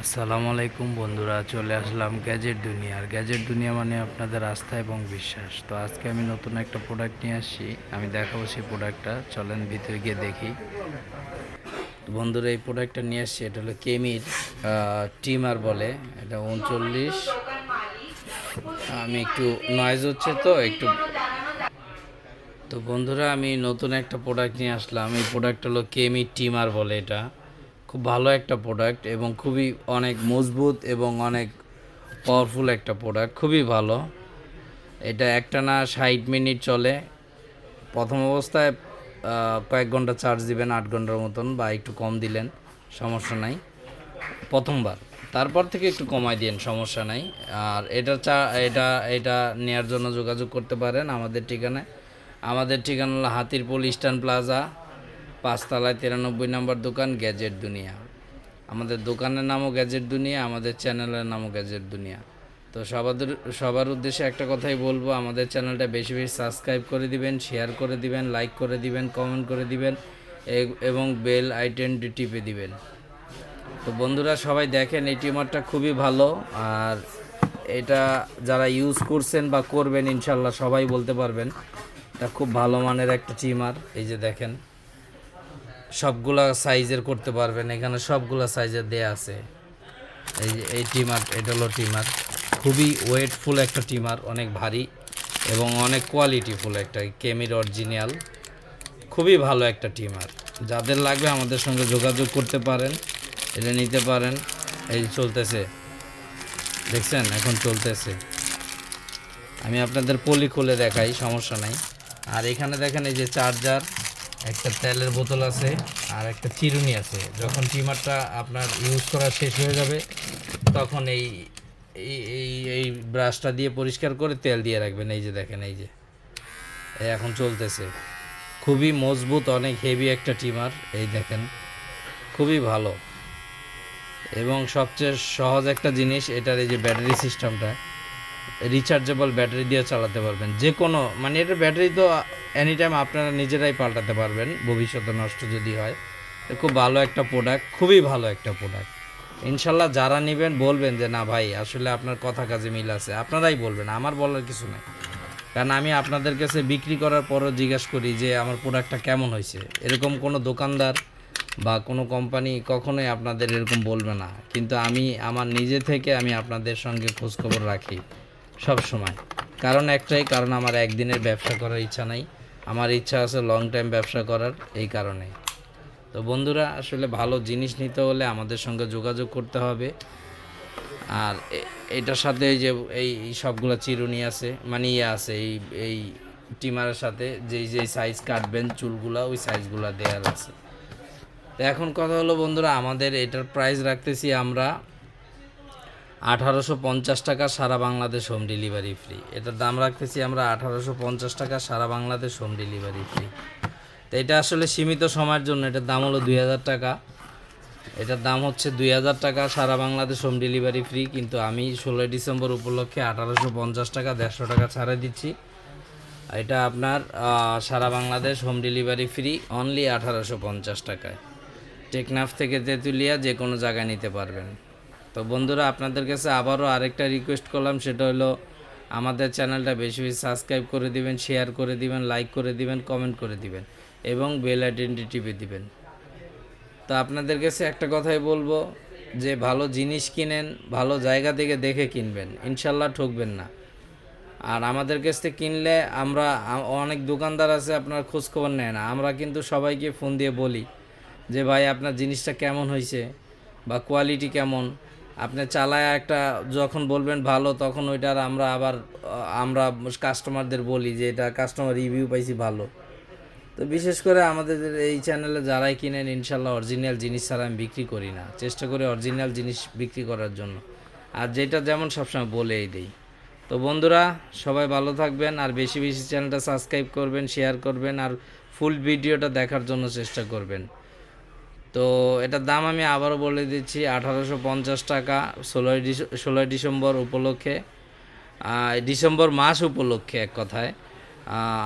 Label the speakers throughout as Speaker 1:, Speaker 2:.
Speaker 1: আসসালামু আলাইকুম বন্ধুরা, চলে আসলাম গ্যাজেট দুনিয়া। আর গ্যাজেট দুনিয়া মানে আপনাদের আস্থা এবং বিশ্বাস। তো আজকে আমি নতুন একটা প্রোডাক্ট নিয়ে আসছি। আমি দেখাবো সেই প্রোডাক্টটা চলেন ভিতরে গিয়ে দেখি। বন্ধুরা, এই প্রোডাক্টটা নিয়ে আসছি। এটা হলো কেমির টিমার বলে। এটা উনচল্লিশ। আমি একটু নয়েজ হচ্ছে তো, একটু তো বন্ধুরা, আমি নতুন একটা প্রোডাক্ট নিয়ে আসলাম। এই প্রোডাক্ট হলো কেমি টিমার বলে এটা। খুব ভালো একটা প্রোডাক্ট এবং খুবই অনেক মজবুত এবং অনেক পাওয়ারফুল একটা প্রোডাক্ট খুবই ভালো। এটা একটা না ষাট মিনিট চলে। প্রথম অবস্থায় কয়েক ঘণ্টা চার্জ দিবেন, আট ঘণ্টার মতন বা একটু কম দিলেন, সমস্যা নাই। প্রথমবার। তারপর থেকে একটু কমাই দিন সমস্যা নাই। আর এটা চা, এটা এটা নেওয়ার জন্য যোগাযোগ করতে পারেন আমাদের ঠিকানায়। আমাদের ঠিকানা হলো হাতিরপুল ইস্টার্ন প্লাজা। পাঁচতলায় তিরানব্বই নম্বর দোকান, গ্যাজেট দুনিয়া। আমাদের দোকানের নামও গ্যাজেট দুনিয়া, আমাদের চ্যানেলের নামও গ্যাজেট দুনিয়া। তো সবার সবার উদ্দেশ্যে একটা কথাই বলব, আমাদের চ্যানেলটা বেশি বেশি সাবস্ক্রাইব করে দিবেন, শেয়ার করে দিবেন, লাইক করে দিবেন, কমেন্ট করে দিবেন এবং বেল আইটেনটি টিপে দিবেন। তো বন্ধুরা, সবাই দেখেন এই টিমারটা খুবই ভালো, আর এটা যারা ইউজ করছেন বা করবেন, ইনশাল্লাহ সবাই বলতে পারবেন, এটা খুব ভালো মানের একটা টিমার, এই যে দেখেন। সবগুলা সাইজের করতে পারবেন। এখানে সবগুলা সাইজের দেয়া আছে। এই যে, এই টিমার, এটা হলো টিমার। খুবই ওয়েটফুল একটা টিমার, অনেক ভারী এবং অনেক কোয়ালিটিফুল একটা কেমির অরিজিনাল। খুবই ভালো একটা টিমার। যাদের লাগবে আমাদের সঙ্গে যোগাযোগ করতে পারেন এটা নিতে পারেন। এই চলতেছে। দেখছেন? এখন চলতেছে। আমি আপনাদের পলি খুলে দেখাই, সমস্যা নাই। আর এখানে দেখেন এই যে চার্জার। একটা তেলের বোতল আছে আর একটা চিরুনি আছে। যখন টিমারটা আপনার ইউজ করা শেষ হয়ে যাবে, তখন এই এই এই ব্রাশটা দিয়ে পরিষ্কার করে তেল দিয়ে রাখবেন। এই যে দেখেন, এই যে। এখন চলতেছে। খুবই মজবুত, অনেক হেভি একটা টিমার, এই দেখেন। খুবই ভালো। এবং সবচেয়ে সহজ একটা জিনিস, এটার এই যে ব্যাটারি সিস্টেমটা রিচার্জেবল ব্যাটারি দিয়ে চালাতে পারবেন। যে কোনো মানে এটার ব্যাটারি তো এনি টাইম আপনারা নিজেরাই পাল্টাতে পারবেন, ভবিষ্যতে নষ্ট যদি হয়। খুব ভালো একটা প্রোডাক্ট খুবই ভালো একটা প্রোডাক্ট ইনশাল্লাহ যারা নেবেন বলবেন যে, না ভাই, আসলে আপনার কথা কাজে মিল আছে। আপনারাই বলবেন, আমার বলার কিছু নেই। কারণ আমি আপনাদের কাছে বিক্রি করার পরও জিজ্ঞাসা করি যে, আমার প্রোডাক্টটা কেমন হয়েছে? এরকম কোনো দোকানদার বা কোনো কোম্পানি কখনোই আপনাদের এরকম বলবে না। কিন্তু আমি, আমার নিজে থেকে আমি আপনাদের সঙ্গে খোঁজখবর রাখি। সব সময়। কারণ একটাই কারণ, আমার একদিনের ব্যবসা করার ইচ্ছা নাই। আমার ইচ্ছা আছে লং টাইম ব্যবসা করার এই কারণে। তো বন্ধুরা, আসলে ভালো জিনিস নিতে হলে আমাদের সঙ্গে যোগাযোগ করতে হবে। আর এটার সাথে এই যে, এই সবগুলো চিরুনি আছে মানে ইয়ে আছে, এই এই টিমারের সাথে যেই যেই সাইজ কাটবেন, চুলগুলো, ওই সাইজগুলো দেওয়ার আছে। তো এখন কথা হলো বন্ধুরা, আমাদের এটার প্রাইস রাখতেছি আমরা আঠারোশো পঞ্চাশ টাকা সারা বাংলাদেশ হোম ডেলিভারি ফ্রি এটার দাম রাখতেছি আমরা আঠারোশো পঞ্চাশ টাকা সারা বাংলাদেশ হোম ডেলিভারি ফ্রি তো এটা আসলে সীমিত সময়ের জন্য, এটার দাম হলো দুই হাজার টাকা। এটার দাম হচ্ছে দুই হাজার টাকা সারা বাংলাদেশ হোম ডেলিভারি ফ্রি কিন্তু আমি ষোলোই ডিসেম্বর উপলক্ষে আঠারোশো পঞ্চাশ টাকা দেড়শো টাকা ছাড়ে দিচ্ছি। এটা আপনার সারা Bangladesh home delivery free only আঠারোশো পঞ্চাশ টাকায়। টেকনাফ থেকে তেঁতুলিয়া যে কোনো জায়গায় নিতে পারবেন। তো বন্ধুরা, আপনাদের কাছে আবারও আরেকটা রিকোয়েস্ট করলাম, সেটা হলো আমাদের চ্যানেলটা বেশি বেশি সাবস্ক্রাইব করে দিবেন শেয়ার করে দিবেন লাইক করে দিবেন কমেন্ট করে দিবেন, এবং বেল আইডেন্টি টিপে দিবেন। তো আপনাদের কাছে একটা কথাই বলব, যে ভালো জিনিস কিনেন, ভালো জায়গা থেকে দেখে কিনবেন, ইনশাল্লাহ ঠকবেন না। আর আমাদের কাছ থেকে কিনলে আমরা, অনেক দোকানদার আছে, আপনার খোঁজখবর নেয় না। আমরা কিন্তু সবাইকে ফোন দিয়ে বলি, যে ভাই, আপনার জিনিসটা কেমন হয়েছে, বা কোয়ালিটি কেমন আপনি চালায় একটা যখন বলবেন ভালো, তখন ওইটার আমরা আবার আমরা কাস্টমারদের বলি যে এটা কাস্টমার রিভিউ পাইছি ভালো। তো বিশেষ করে আমাদের এই চ্যানেলে যারাই কিনেন, ইনশাল্লাহ অরিজিনাল জিনিস ছাড়া আমি বিক্রি করি না। চেষ্টা করি অরিজিনাল জিনিস বিক্রি করার জন্য। আর যেটা যেমন সবসময় বলেই দিই। তো বন্ধুরা, সবাই ভালো থাকবেন, আর বেশি বেশি চ্যানেলটা সাবস্ক্রাইব করবেন শেয়ার করবেন, আর ফুল ভিডিওটা দেখার জন্য চেষ্টা করবেন। তো এটার দাম আমি আবারও বলে দিচ্ছি, আঠারোশো পঞ্চাশ টাকা, ষোলোই ডিস, ষোলোই ডিসেম্বর উপলক্ষে ডিসেম্বর মাস উপলক্ষে এক কথায়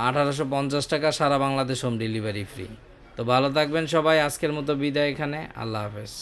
Speaker 1: আঠারোশো পঞ্চাশ টাকা সারা বাংলাদেশ হোম ডেলিভারি ফ্রি তো ভালো থাকবেন সবাই, আজকের মতো বিদায় এখানে, আল্লাহ হাফেজ।